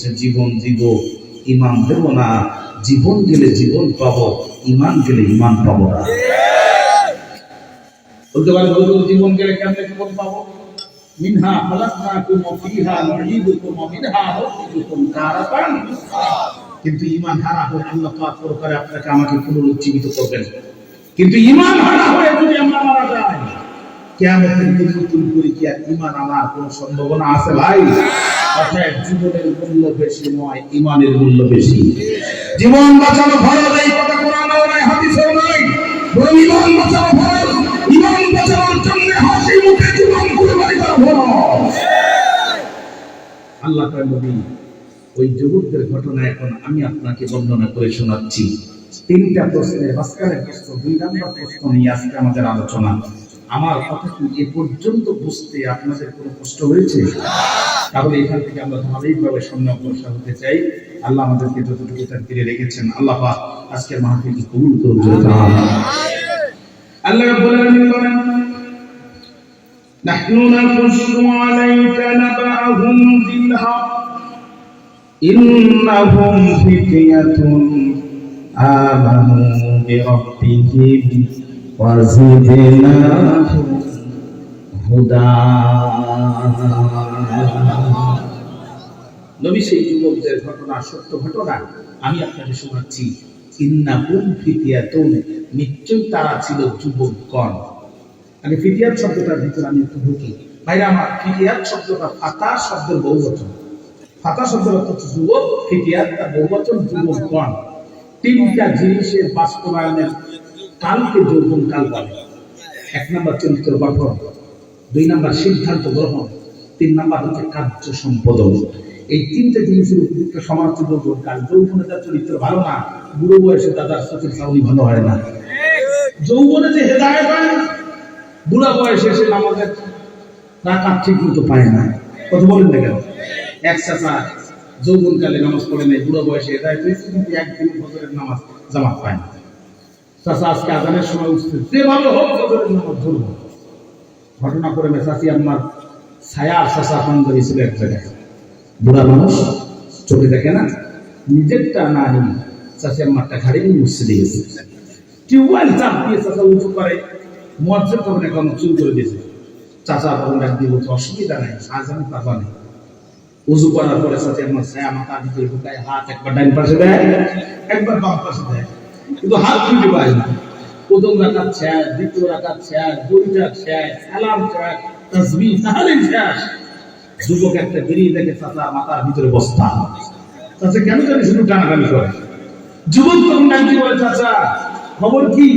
বলছে জীবন দিব, ইমান দেব না। জীবন গেলে জীবন পাবো, ইমান গেলে ইমান পাবো না। বলতে পারে হুজুর জীবন গেলে কেমনে জীবন মিনহা ফিহা মিনহা কিন্তু হারা হয়ে আল্লাহ পাক পরকালে আপনাকে আমাকে পুনরুজ্জীবিত করবেন। কিন্তু হারা হয়ে যদি আমরা মারা যাই দিন নতুন করে কি আর আমার কোন সম্ভাবনা আছে ভাই? অতএব জীবনের মূল্য বেশি নয় ইমানের মূল্য বেশি। জীবন বাঁচানো ফরজ এই কথা কোরআনেও হাদিসেও বরং ইমান বাঁচানো ফরজ ইমান বাঁচানোর জন্য হাসি মুখে জীবন কুরবানি করা ফরজ। আল্লাহ তাআলা নবী ওই যুবকদের ঘটনা এখন আমি আপনাকে বর্ণনা করে শোনাচ্ছি। তিনটা প্রশ্নের মাঝখানের প্রশ্ন দুই নম্বর প্রশ্ন নিয়ে আজকে আমাদের আলোচনা। আমার কথা কি এ পর্যন্ত বুঝতে আপনাদের কোনো কষ্ট হয়েছে? তাহলে এখান থেকে আমরা ধারাবাহিকভাবে সামনে অগ্রসর হতে চাই আল্লাহ আমাদেরকে যতটুকু তার তীরে রেখেছেন আল্লাহ পাক আজকের মাহফিলকে কবুল করুন জোরে আমিন। আল্লাহ রাব্বুল আলামিন বলেন نحن نقص عليك نبأهم بالحق إنهم فتية آمنوا بربهم وزدناهم নবী সেই যুবকদের ঘটনা, সত্য ঘটনা আমি আপনাকে শোনাচ্ছি। নিশ্চয়ই তারা ছিল যুবকগণ। মানে শব্দটার ভিতরে আমি একটু ঢুকি। ভাইরা, আমার শব্দটা ফাতা শব্দের বহুবচন। ফাতা শব্দের অর্থ যুবক, ফিতিয়াত তার বহুবচন যুবকগণ। তিনটা জিনিসের বাস্তবায়নের কালকে যৌবন কাল বলে। এক নম্বর চরিত্র গঠন। দুই নাম্বার সিদ্ধান্ত গ্রহণ, তিন নম্বর হচ্ছে কার্য সম্পাদন। এই তিনটে জিনিসের উপযুক্ত সমাজ কাল যৌবনে তার চরিত্র ভালো না, বুড়ো বয়সে তাদের চোখের চাউনি ভালো হয় না। যৌবনে যে হেদায়ত হয়, বুড়া বয়সে এসে নামাজের রাকাত ঠিক মতো পায় না। কথা বলেন না কেন? এক চাষা যৌবনকালে নামাজ পড়ে নেই, বুড়ো বয়সে হেদায়ত হয়েছে, কিন্তু একদিন ফজরের নামাজ জামাত পায় না। চাষা আজকে আজানের সময় উঠছে, যেভাবে হোক ফজরের নামাজ ধরবো। ঘটনা করে মেসাসি আমার ছায়া চাষা পাঞ্জাবি ছিল এক জায়গায়। বুড়া মানুষ চোখে দেখে না, নিজেরটা না নিয়ে চাষি আমারটা ঘাড়ি নিয়ে মসজিদে গেছে। টিউবওয়েল চাপ দিয়ে চাষা উঁচু করে মজ্জের তখন এখন করে দিয়েছে। চাচা তখন ডাক দিয়ে বলছে, অসুবিধা নাই, আজ আমি নেই উজু করার পরে সাথে আমার ছায়া মাথা দিতে হাত একবার ডাইন পাশে দেয়, একবার বাম পাশে দেয়। কিন্তু হাত খুঁজে পায় না। প্রথম রাখার ছেয় দ্বিতীয় রাখার ছেয় দুইটা ছেয় সালাম ছেয় তসবি তাহলে শেষ। যুবক একটা বেরিয়ে দেখে চাচা মাথার ভিতরে বস্তা। চাচা কেন জানি শুধু টানাটানি করে। যুবক তখন ডাক বলে, চাচা, খবর কি?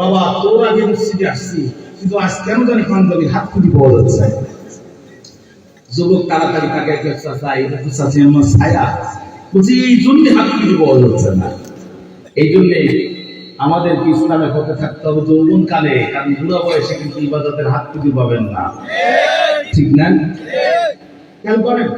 বাবা, তোর আগে মসজিদে আসছি, কিন্তু আজ কেন জানি পাঞ্জাবি হাত খুঁটি পাওয়া যাচ্ছে যুবক তাড়াতাড়ি তাকে চাচা এটা তো চাচি, আমার ছায়া। বলছি, এই জন্য হাত খুঁটি পাওয়া যাচ্ছে না। এই জন্যে আমাদের ইসলামে হতে থাকতে হবে যৌবন কালে কারণ বুড়া বয়সে কিন্তু ইবাদতের হাত কিছু পাবেন না। ঠিক না? খেয়াল করেন?